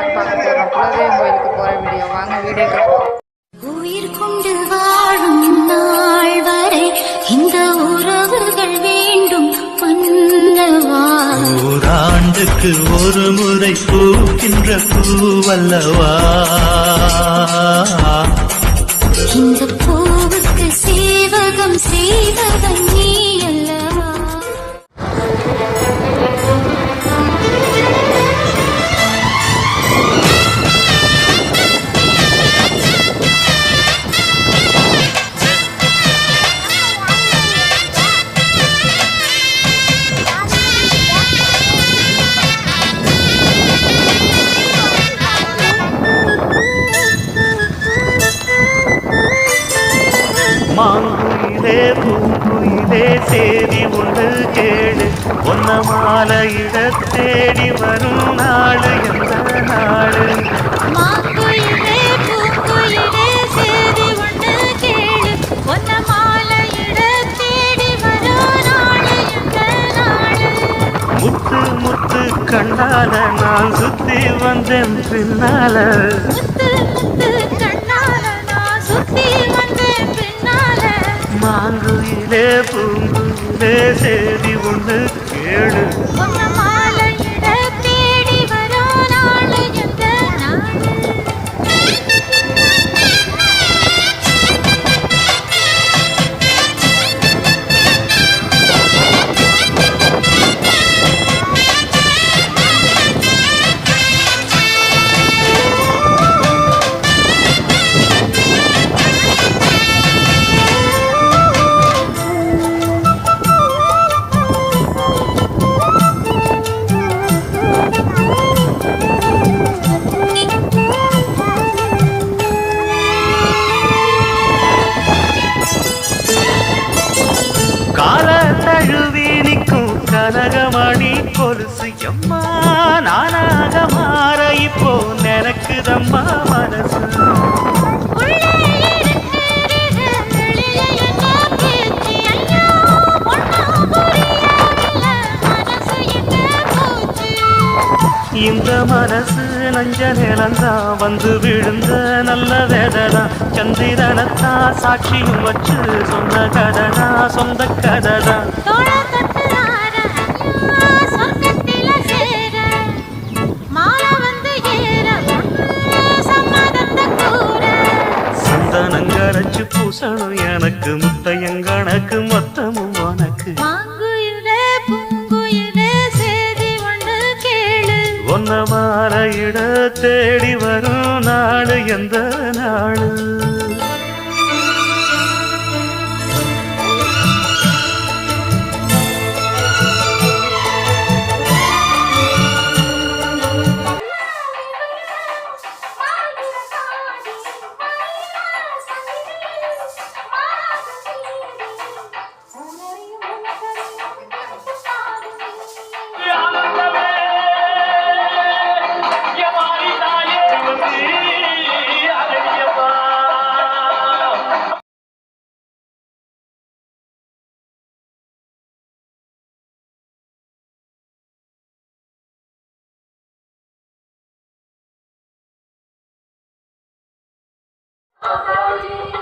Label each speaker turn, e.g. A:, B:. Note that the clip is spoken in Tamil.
A: போகலான்னு பார்க்க போகிறோம் குலதெய்வம் கோயிலுக்கு போகிற வீடியோ வாங்க வீடியோ பார்ப்போம்
B: உயிர் கொண்டு வாழும் நாள் வரை இந்த உறவுகள் வேண்டும்
C: ஓராண்டுக்கு ஒரு முறை பூக்கின்ற பூவல்லவா?
B: இந்த பூவுக்கு சேவகம் செய்வதன் நீ
C: பூங்குயிலே சேதி ஒன்று கேடு ஒன்ன மாலையிட தேடி வரும் நாடு எந்த நாடு
B: தேடி
C: முத்து முத்து கண்ணால நான் சுத்தி வந்தேன் பின்னால.
B: முத்து முத்து
C: மாங்குயிலே பூங்குயிலே சேதி ஒன்று கேடு கனகமணி கொலுசு எம்மா நானாக மாற இப்போ நினைக்குதம்மா மனசு. இந்த மனசு நஞ்ச நிலந்தா வந்து விழுந்த நல்ல வேதனா. சந்திரனத்தா சாட்சியும் வச்சு சொன்ன கதனா சொந்த கதனா. பூசணும் எனக்கு முத்தையங்கணக்கு மொத்தமும் உனக்கு. ஒன்ன மாலையிட தேடி வரும் நாடு எந்த நாடு Amari.